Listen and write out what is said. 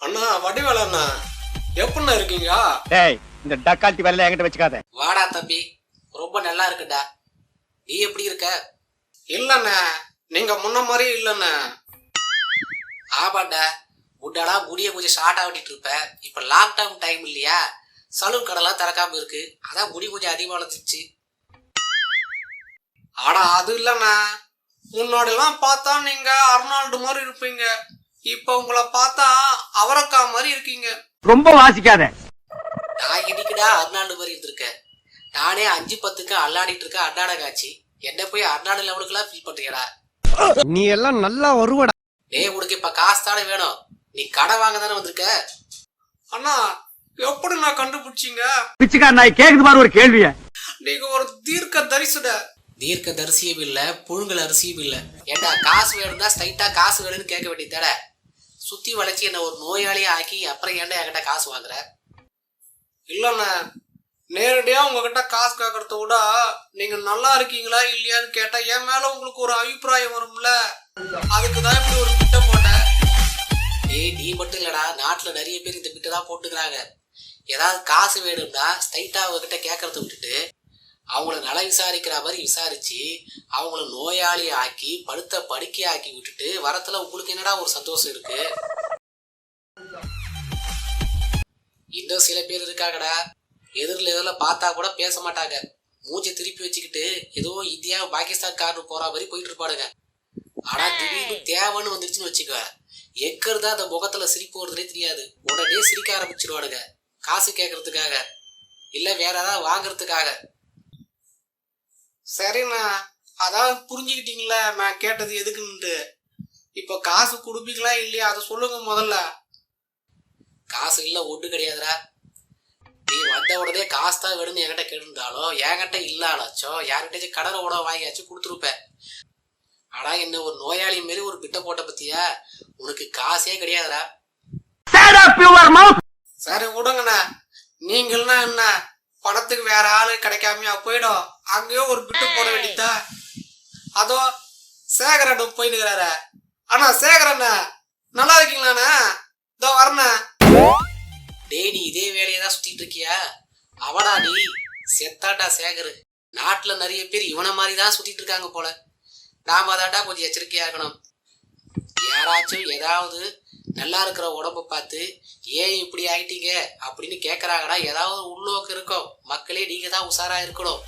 அண்ணா வடிவேல அண்ணா. எப்படிண்ணா இருக்கீங்க? டேய் இந்த டக்கால்ட்டி வேலையில என்கிட்ட வச்சுக்காத. வாடா தம்பி. ரொம்ப நல்லா இருக்குடா. நீ எப்படி இருக்க? இல்லண்ணே நீங்க முன்ன மாதிரி இல்லண்ணே. ஆமாண்டா முன்னாலாம் முடிய கொஞ்சம் ஷார்ட் ஆகிட்டு இருப்ப. இப்போ லாக்டவுன் டைம் இல்லையா? சலூன் கடைலாம் திறக்காம இருக்கு. அதான் முடி கொஞ்சம் அதிகமாக வளர்ந்துச்சு ஆனா அது இல்லண்ணே. முன்னாடிலாம் பார்த்தா நீங்க அர்னால்டு மாதிரி இருப்பீங்க. இப்ப உங்களை பார்த்தா அவரக்காய் மாதிரி இருக்கீங்க. ரொம்ப வாசிக்காத. நான் இன்னைக்குடா அர்னால்டு மாதிரி இருந்திருக்கேன். நானே அஞ்சு பத்துக்கு அல்லாடிட்டு இருக்கேன் அன்னாட காட்சி. என்ன போய் அர்னால்டு லெவலுக்குலாம் ஃபீல் பண்றியடா. நீ எல்லாம் நல்லா வருவடா. டேய் உனக்கு இப்ப காசு தானே வேணும். நீ கடை வாங்க தானே வந்திருக்க? அண்ணா எப்படி நான் கண்டுபிடிச்சீங்க? பிச்சுக்கார நாய் கேக்குது பாரு ஒரு கேள்விய. நீங்க ஒரு தீர்க்க தரிசுட தீர்க்க தரிசியும் இல்ல புழுங்கல் அரிசியும் இல்ல. ஏண்டா காசு வேணும்னா ஸ்ட்ரைட்டா காசு வேணும்னு கேட்க வேண்டியதாட சுத்தி வளைச்சு என்ன ஒரு நோயாளியா ஆக்கி அப்புறம் ஏன்டா என்கிட்ட காசு வாங்குற? இல்லண்ணே நேரடியா உங்ககிட்ட காசு கேட்கறத விட நீங்க நல்லா இருக்கீங்களா இல்லையான்னு கேட்டா என் மேல உங்களுக்கு ஒரு அபிப்பிராயம் வரும்ல. அதுக்கு தான் இப்படி ஒரு திட்ட போட்டேன். ஏய் நீ மட்டும் இல்லடா. நாட்டுல நிறைய பேர் இந்த பிட்டு தான் போட்டுக்கிறாங்க. ஏதாவது காசு வேணும்னா ஸ்ட்ரைட்டா அவங்ககிட்ட கேட்கறத விட்டுட்டு அவங்கள நல விசாரிக்கிற மாதிரி விசாரிச்சு அவங்கள நோயாளி ஆக்கி படுத்த படுக்கை ஆக்கி விட்டுட்டு வரத்துல உங்களுக்கு என்னடா ஒரு சந்தோஷம் இருக்கு? இன்னும் சில பேர் இருக்காங்கடா. எதிரில் எதிரில் பார்த்தா கூட பேச மாட்டாங்க. மூச்சை திருப்பி வச்சுக்கிட்டு ஏதோ இந்தியா பாகிஸ்தான் கார்டு போற மாதிரி போயிட்டு இருப்பாடுங்க ஆனா திடீர்னு தேவைன்னு வந்துருச்சுன்னு வச்சுக்க. எங்க அந்த முகத்துல சிரிப்பு வருதுனே தெரியாது. உடனே சிரிக்க ஆரம்பிச்சிருவானுங்க. காசு கேட்கறதுக்காக இல்லை வேற ஏதாவது வாங்குறதுக்காக. சரிண்ணா. அதாவது புரிஞ்சுக்கிட்டீங்களா நான் கேட்டது எதுக்குன்ட்டு இப்போ காசு கொடுப்பீங்களா இல்லையா? அதை சொல்லுங்க முதல்ல. காசு இல்ல ஒண்ணு கிடையாதுடா. நீ வந்த உடனே காசு தான் வேணும்னு என்கிட்ட கேட்டிருந்தாலும் என்கிட்ட இல்லானாச்சும் யார்கிட்டச்சும் கடனை உட வாங்கியாச்சும் கொடுத்துருப்பேன். ஆனா என்ன ஒரு நோயாளி மாரி ஒரு பிட்டை போட்ட பத்தியா? உனக்கு காசே கிடையாதுடா. சரி விடுங்கண்ணா. நீங்கள்னா என்ன? பணத்துக்கு வேற ஆளு கிடைக்காமையா போயிடும். அங்கேயோ ஒரு பிட்டு போட வேண்டியதா? அதோ சேகரன் போயினுக்கிறாரு அண்ணா சேகரண்ண நல்லா இருக்கீங்களாண்ணா? இதோ வரண்ணா. டேய் நீ இதே வேலையை தான் சுத்திட்டு இருக்கியா? அவடா நீ செத்தாண்டா சேகரு. நாட்டுல நிறைய பேர் இவனை மாதிரி தான் சுத்திட்டு இருக்காங்க போல. நாம அதாண்டா கொஞ்சம் எச்சரிக்கையா இருக்கணும். யாராச்சும் ஏதாவது நல்லா இருக்கிற உடம்ப பார்த்து ஏன் இப்படி ஆயிட்டீங்க? அப்படின்னு கேட்குறாங்கன்னா ஏதாவது உள்நோக்கு இருக்கும். மக்களே நீங்கள் தான் உஷாராக இருக்கணும்.